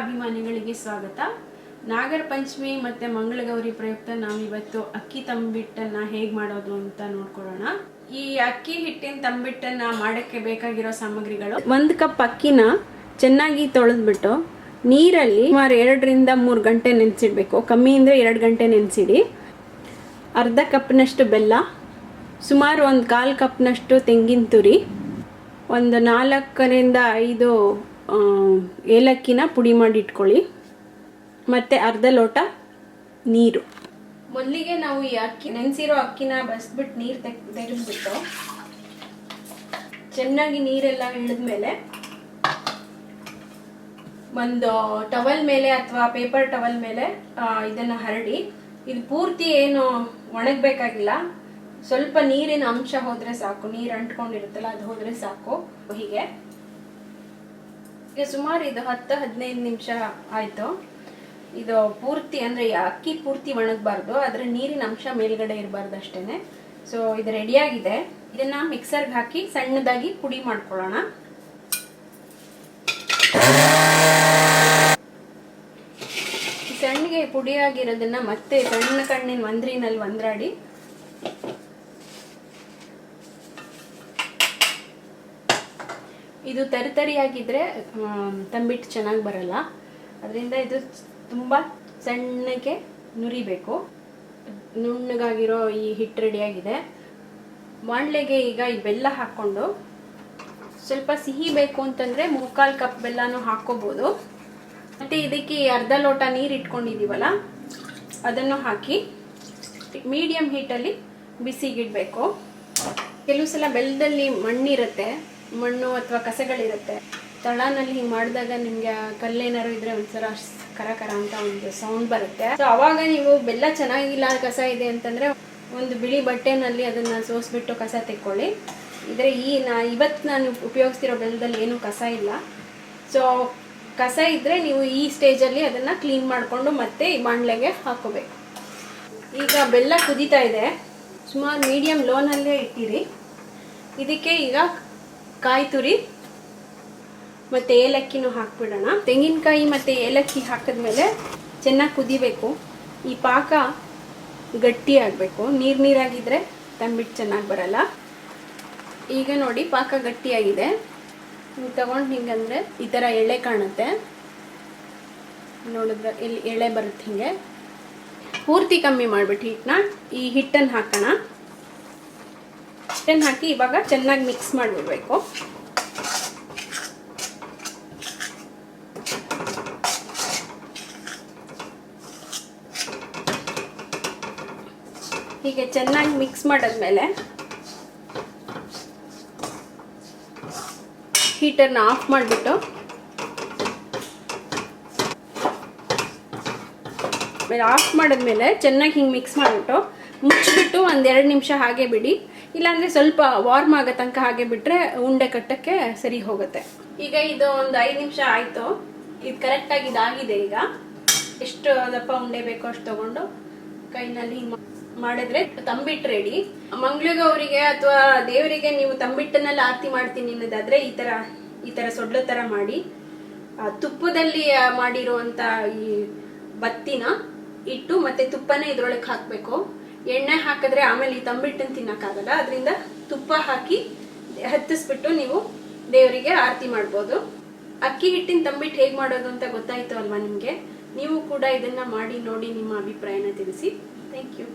ಅಭಿಮಾನಿಗಳಿಗೆ ಸ್ವಾಗತ. ನಾಗರ ಪಂಚಮಿ ಮತ್ತು ಮಂಗಳಗೌರಿ ಪ್ರಯುಕ್ತ ನಾವಿವತ್ತು ಅಕ್ಕಿ ತಂಬಿಟ್ಟನ್ನು ಹೇಗೆ ಮಾಡೋದು ಅಂತ ನೋಡ್ಕೊಳ್ಳೋಣ. ಈ ಅಕ್ಕಿ ಹಿಟ್ಟಿನ ತಂಬಿಟ್ಟನ್ನು ಮಾಡೋಕ್ಕೆ ಬೇಕಾಗಿರೋ ಸಾಮಗ್ರಿಗಳು. ಒಂದು ಕಪ್ ಅಕ್ಕಿನ ಚೆನ್ನಾಗಿ ತೊಳೆದ್ಬಿಟ್ಟು ನೀರಲ್ಲಿ ಸುಮಾರು ಎರಡರಿಂದ ಮೂರು ಗಂಟೆ ನೆನೆಸಿಡ್ಬೇಕು. ಕಮ್ಮಿ ಅಂದರೆ ಎರಡು ಗಂಟೆ ನೆನೆಸಿಡಿ. ಅರ್ಧ ಕಪ್ನಷ್ಟು ಬೆಲ್ಲ, ಸುಮಾರು ಒಂದು ಕಾಲು ಕಪ್ನಷ್ಟು ತೆಂಗಿನ ತುರಿ, ಒಂದು ನಾಲ್ಕರಿಂದ ಐದು ಏಲಕ್ಕಿನ ಪುಡಿ ಮಾಡಿ ಇಟ್ಕೊಳ್ಳಿ. ಮತ್ತು ಅರ್ಧ ಲೋಟ ನೀರು. ಮೊದಲಿಗೆ ನಾವು ಈ ಅಕ್ಕಿ, ನೆನೆಸಿರೋ ಅಕ್ಕಿನ ಬಸ್ಬಿಟ್ಟು ನೀರು ತೆಗ್, ತೆಗೆದ್ಬಿಟ್ಟು ಚೆನ್ನಾಗಿ ನೀರೆಲ್ಲ ಇಳಿದ್ಮೇಲೆ ಒಂದು ಟವಲ್ ಮೇಲೆ ಅಥವಾ ಪೇಪರ್ ಟವಲ್ ಮೇಲೆ ಇದನ್ನು ಇದನ್ನ ಹರಡಿ. ಇದು ಪೂರ್ತಿ ಏನು ಒಣಗಬೇಕಾಗಿಲ್ಲ. ಸ್ವಲ್ಪ ನೀರಿನ ಅಂಶ ಹೋದರೆ ಸಾಕು. ನೀರು ಅಂಟ್ಕೊಂಡಿರುತ್ತಲ್ಲ, ಅದು ಹೋದರೆ ಸಾಕು. ಹೀಗೆ. ಈಗ ಸುಮಾರು ಇದು ಹತ್ತು, ಹದಿನೈದು ನಿಮಿಷ ಆಯ್ತು. ಇದು ಪೂರ್ತಿ ಅಂದ್ರೆ ಅಕ್ಕಿ ಪೂರ್ತಿ ಒಣಗಬಾರ್ದು. ಅದ್ರ ನೀರಿನ ಅಂಶ ಮೇಲ್ಗಡೆ ಇರಬಾರ್ದು ಅಷ್ಟೇನೆ. ಸೊ ಇದು ರೆಡಿಯಾಗಿದೆ ಇದನ್ನ ಮಿಕ್ಸರ್ಗೆ ಹಾಕಿ ಸಣ್ಣದಾಗಿ ಪುಡಿ ಮಾಡ್ಕೊಳ್ಳೋಣ. ಸಣ್ಣಗೆ ಪುಡಿಯಾಗಿರೋದನ್ನ ಮತ್ತೆ ಸಣ್ಣ ಕಣ್ಣಿನ ಒಂದ್ರಿನಲ್ಲಿ ಒಂದ್ರಾಡಿ. ಇದು ತರಿತರಿಯಾಗಿದ್ರೆ ಆಮ್, ತಂಬಿಟ್ಟು ಚೆನ್ನಾಗಿ ಬರಲ್ಲ. ಅದರಿಂದ ಇದು ತುಂಬ ಸಣ್ಣಗೆ ನುರಿಬೇಕು. ನುಣ್ಣಗಾಗಿರೋ ಈ ಹಿಟ್ಟು ರೆಡಿಯಾಗಿದೆ. ಬಾಣಲೆಗೆ ಈಗ ಈ ಬೆಲ್ಲ ಹಾಕ್ಕೊಂಡು ಸ್ವಲ್ಪ ಸಿಹಿ ಬೇಕು ಅಂತಂದ್ರೆ ಮುಕ್ಕಾಲು ಕಪ್ ಬೆಲ್ಲನೂ ಹಾಕ್ಕೋಬೋದು. ಮತ್ತೆ ಇದಕ್ಕೆ ಅರ್ಧ ಲೋಟ ನೀರು ಇಟ್ಕೊಂಡಿದೀವಲ್ಲ ಅದನ್ನು ಹಾಕಿ ಮೀಡಿಯಂ ಹೀಟಲ್ಲಿ ಬಿಸಿಗಿಡಬೇಕು. ಕೆಲವು ಸಲ ಬೆಲ್ಲದಲ್ಲಿ ಮಣ್ಣಿರುತ್ತೆ. ಮಣ್ಣು ಅಥವಾ ಕಸಗಳಿರುತ್ತೆ. ತಳನಲ್ಲಿ ಹಿಂಗೆ ಮಾಡಿದಾಗ ನಿಮಗೆ ಕಲ್ಲೇನಾರು ಇದ್ರೆ ಒಂಥರ ಕರ ಕರ ಅಂತ ಒಂದು ಸೌಂಡ್ ಬರುತ್ತೆ. ಸೊ ಅವಾಗ ನೀವು ಬೆಲ್ಲ ಚೆನ್ನಾಗಿಲ್ಲ ಕಸ ಇದೆ ಅಂತಂದ್ರೆ ಒಂದು ಬಿಳಿ ಬಟ್ಟೆನಲ್ಲಿ ಅದನ್ನ ಸೋಸ್ಬಿಟ್ಟು ಕಸ ತೆಕ್ಕೊಳ್ಳಿ. ಇದ್ರೆ ಈ ನಾ ಇವತ್ತು ನಾನು ಉಪಯೋಗಿಸ್ತಿರೋ ಬೆಲ್ಲದಲ್ಲಿ ಏನು ಕಸ ಇಲ್ಲ. ಸೊ ಕಸ ಇದ್ರೆ ನೀವು ಈ ಸ್ಟೇಜಲ್ಲಿ ಅದನ್ನ ಕ್ಲೀನ್ ಮಾಡಿಕೊಂಡು ಮತ್ತೆ ಈ ಬಾಣಲೆಗೆ ಹಾಕೋಬೇಕು. ಈಗ ಬೆಲ್ಲ ಕುದೀತಾ ಇದೆ. ಸುಮಾರು ಮೀಡಿಯಂ ಲೋನಲ್ಲೇ ಇಟ್ಟಿರಿ. ಇದಕ್ಕೆ ಈಗ ಕಾಯಿ ತುರಿ ಮತ್ತು ಏಲಕ್ಕಿನೂ ಹಾಕ್ಬಿಡೋಣ. ತೆಂಗಿನಕಾಯಿ ಮತ್ತು ಏಲಕ್ಕಿ ಹಾಕಿದ್ಮೇಲೆ ಚೆನ್ನಾಗಿ ಕುದಿಬೇಕು. ಈ ಪಾಕ ಗಟ್ಟಿ ಆಗಬೇಕು. ನೀರು ನೀರಾಗಿದ್ದರೆ ತಂಬಿಟ್ಟು ಚೆನ್ನಾಗಿ ಬರಲ್ಲ. ಈಗ ನೋಡಿ ಪಾಕ ಗಟ್ಟಿಯಾಗಿದೆ ನೀವು ತಗೊಂಡು ಹಿಂಗಂದ್ರೆ ಈ ಥರ ಎಳೆ ಕಾಣುತ್ತೆ. ನೋಡಿದ್ರೆ ಇಲ್ಲಿ ಎಳೆ ಬರುತ್ತೆ ಹಿಂಗೆ. ಪೂರ್ತಿ ಕಮ್ಮಿ ಮಾಡ್ಬಿಟ್ಟು ಹಿಟ್ಟನ್ನ ಈ ಹಿಟ್ಟನ್ನು ಹಾಕೋಣ. ಹಿಟ್ಟನ್ನು ಹಾಕಿ ಇವಾಗ ಚೆನ್ನಾಗಿ ಮಿಕ್ಸ್ ಮಾಡಿಬಿಡ್ಬೇಕು. ಹೀಗೆ ಚೆನ್ನಾಗಿ ಮಿಕ್ಸ್ ಮಾಡಿದ್ಮೇಲೆ ಹೀಟರ್ನ ಆಫ್ ಮಾಡಿಬಿಟ್ಟು ಆಮೇಲೆ ಆಫ್ ಮಾಡಿದ್ಮೇಲೆ ಚೆನ್ನಾಗಿ ಹಿಂಗೆ ಮಿಕ್ಸ್ ಮಾಡಿಬಿಟ್ಟು ಮುಚ್ಚಿಬಿಟ್ಟು ಒಂದು ಎರಡು ನಿಮಿಷ ಹಾಗೆ ಬಿಡಿ. ಇಲ್ಲಾಂದರೆ ಸ್ವಲ್ಪ ವಾರ್ಮ್ ಆಗೋ ತನಕ ಹಾಗೆ ಬಿಟ್ಟರೆ ಉಂಡೆ ಕಟ್ಟಕ್ಕೆ ಸರಿ ಹೋಗುತ್ತೆ. ಈಗ ಇದು ಒಂದು ಐದು ನಿಮಿಷ ಆಯಿತು. ಇದು ಕರೆಕ್ಟಾಗಿ ಇದಾಗಿದೆ ಈಗ. ಎಷ್ಟು ದಪ್ಪ ಉಂಡೆ ಬೇಕೋ ಅಷ್ಟು ತಗೊಂಡು ಕೈನಲ್ಲಿ ಮಾಡಿದ್ರೆ ತಂಬಿಟ್ಟು ರೆಡಿ ಮಂಗಳಗೌರಿಗೆ ಅಥವಾ ದೇವರಿಗೆ ನೀವು ತಂಬಿಟ್ಟನ್ನೆಲ್ಲ ಆರತಿ ಮಾಡ್ತೀನಿ ಅನ್ನೋದಾದ್ರೆ ಈ ತರ ಈ ತರ ಸೊಡ್ಲ ತರ ಮಾಡಿ. ತುಪ್ಪದಲ್ಲಿ ಮಾಡಿರುವಂತ ಈ ಬತ್ತಿನ ಇಟ್ಟು ಮತ್ತೆ ತುಪ್ಪನೇ ಇದ್ರೊಳಗೆ ಹಾಕಬೇಕು. ಎಣ್ಣೆ ಹಾಕಿದ್ರೆ ಆಮೇಲೆ ಈ ತಂಬಿಟ್ಟನ್ನು ತಿನ್ನಕ್ಕಾಗಲ್ಲ. ಅದರಿಂದ ತುಪ್ಪ ಹಾಕಿ ಹತ್ತಿಸ್ಬಿಟ್ಟು ನೀವು ದೇವರಿಗೆ ಆರತಿ ಮಾಡ್ಬೋದು. ಅಕ್ಕಿ ಹಿಟ್ಟಿನ ತಂಬಿಟ್ಟು ಹೇಗೆ ಮಾಡೋದು ಅಂತ ಗೊತ್ತಾಯಿತು ಅಲ್ವಾ ನಿಮಗೆ? ನೀವು ಕೂಡ ಇದನ್ನ ಮಾಡಿ ನೋಡಿ ನಿಮ್ಮ ಅಭಿಪ್ರಾಯನ ತಿಳಿಸಿ. Thank you